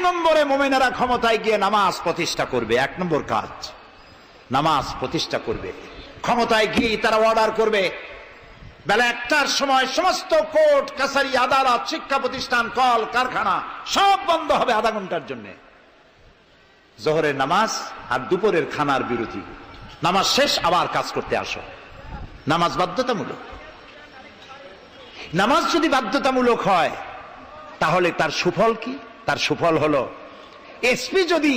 নম্বরে মোমেনারা ক্ষমতায় গিয়ে নামাজ প্রতিষ্ঠা করবে। এক নম্বর কাজ, নামাজ প্রতিষ্ঠা করবে। ক্ষমতায় গিয়ে তারা অর্ডার করবে। বেলা একটার সময় সমস্ত কোর্ট, কাছারি, আদালত, শিক্ষা প্রতিষ্ঠান, কল, কারখানা সব বন্ধ হবে আধা ঘণ্টার জন্য। জোহরের নামাজ আর দুপুরের খানার বিরতি। নামাজ শেষ, আবার কাজ করতে আসো। নামাজ বাধ্যতামূলক। নামাজ যদি বাধ্যতামূলক হয়, তাহলে তার সুফল কি? তার সুফল হলো। এসপি যদি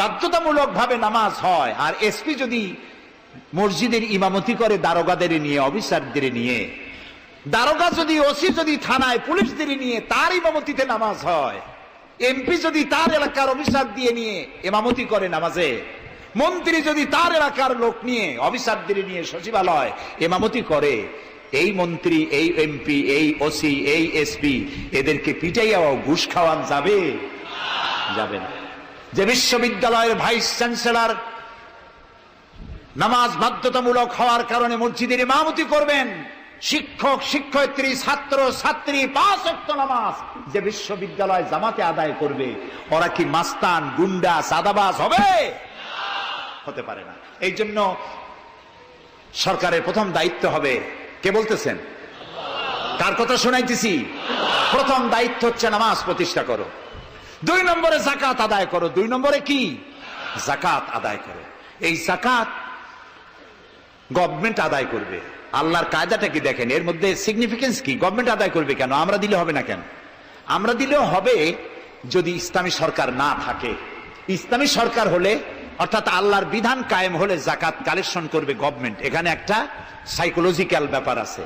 বাধ্যতামূলক ভাবে নামাজ হয়, আর এসপি যদি মসজিদের ইমামতি করে দারোগাদের নিয়ে, অফিসারদের নিয়ে, দারোগা যদি, ওসি যদি থানায় পুলিশদের নিয়ে তার ইমামতিতে নামাজ হয়, এমপি যদি তার এলাকার অফিসার দিয়ে নিয়ে ইমামতি করে নামাজে, মন্ত্রী যদি তার এলাকার লোক নিয়ে, অফিসারদের নিয়ে সচিবালয় এমামতি করে এই মন্ত্রী, এই এমপি এই ওসি এই এসপি এদেরকে পিটাইয়াও ঘুষ খাওয়ান যাবে? যাবে না। যে বিশ্ববিদ্যালয়ের ভাইস চ্যান্সেলর নামাজ বাধ্যতামূলক হওয়ার কারণে মসজিদের ইমামতি করবেন, শিক্ষক, শিক্ষয়িত্রী, ছাত্র, ছাত্রী, পাঁচ অক্ত নামাজ যে বিশ্ববিদ্যালয় জামাতে আদায় করবে, ওরা কি মাস্তান, গুন্ডা, সাদাবাজ হবে? হতে পারে না। এই জন্য সরকারের প্রথম দায়িত্ব হবে কে বলতেছেন? কার কথা শোনাইতেছি? প্রথম দায়িত্ব হচ্ছে নামাজ প্রতিষ্ঠা করো। দুই নম্বরে জাকাত আদায় করো। দুই নম্বরে কি? জাকাত আদায় করো। এই জাকাত গভর্নমেন্ট আদায় করবে। আল্লাহর কায়দাটা কি দেখেন? এর মধ্যে সিগনিফিকেন্স কি? গভর্নমেন্ট আদায় করবে কেন? আমরা দিলে হবে না কেন? আমরা দিলেও হবে যদি ইসলামী সরকার না থাকে। ইসলামী সরকার হলে অর্থাৎ আল্লাহর বিধান কায়েম হলে জাকাত কালেকশন করবে গভর্নমেন্ট এখানে একটা সাইকোলজিক্যাল ব্যাপার আছে।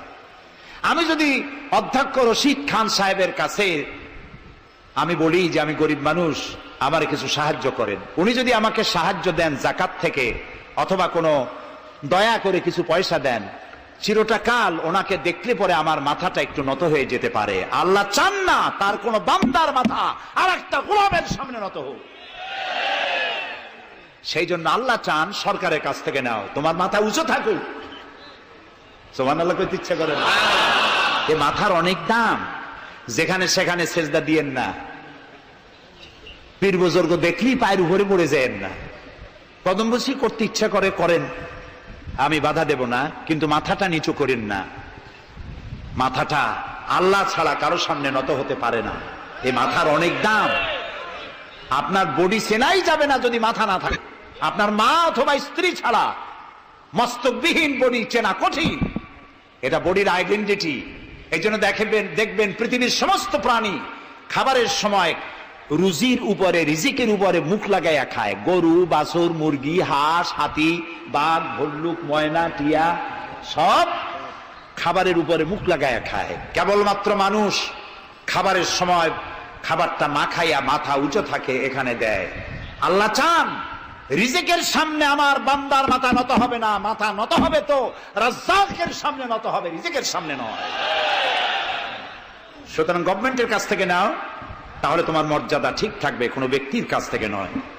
আমি যদি অধ্যক্ষ রশিদ খান সাহেবের কাছে আমি বলি যে আমি গরিব মানুষ, আমার কিছু সাহায্য করেন। উনি যদি আমাকে সাহায্য দেন জাকাত থেকে, অথবা কোনো দয়া করে কিছু পয়সা দেন চিরটা কাল ওনাকে দেখলে পরে আমার মাথাটা একটু নত হয়ে যেতে পারে। আল্লাহ চান না তার কোনো বান্দার মাথা আর একটা গোলামের সামনে নত হোক। সেই জন্য আল্লাহ চান সরকারের কাছ থেকে নাও। তোমার মাথা উঁচু থাকুক। সোমান আল্লাহ করতে ইচ্ছা করে না। এ মাথার অনেক দাম। যেখানে সেখানে সেজদা দিয়েন না। পীর বুজুর্গ দেখলেই পায়ের উপরে পড়ে যায় না। কদম বসি করতে ইচ্ছা করে, করেন। আমি বাধা দেব না, কিন্তু মাথাটা নিচু করেন না। মাথাটা আল্লাহ ছাড়া কারও সামনে নত হতে পারে না। এই মাথার অনেক দাম। আপনার বডি সেনাই যাবে না যদি মাথা না থাকে। আপনার মা অথবা স্ত্রী ছাড়া মস্তকবিহীন বডি চেনা কঠিন। এটা বডির আইডেন্টিটি এই জন্য দেখবেন দেখবেন পৃথিবীর সমস্ত প্রাণী খাবারের সময় রুজির উপরে, রিজিকের উপরে মুখ লাগাইয়া খায়। গরু, বাছুর, মুরগি, হাঁস, হাতি, বাঘ, ভল্লুক, ময়না, টিয়া, সব খাবারের উপরে মুখ লাগাইয়া খায়। কেবলমাত্র মানুষ খাবারের সময় খাবারটা মাখাইয়া মাথা উঁচু থাকে, এখানে দেয়। আল্লাহ চান রিজেকের সামনে আমার বান্দার মাথা নত হবে না, মাথা নত হবে তো রাজ্জাকের সামনে নত হবে, রিজেকের সামনে নয়। সুতরাং গভর্নমেন্টের কাছ থেকে নাও, তাহলে তোমার মর্যাদা ঠিক থাকবে, কোনো ব্যক্তির কাছ থেকে নয়।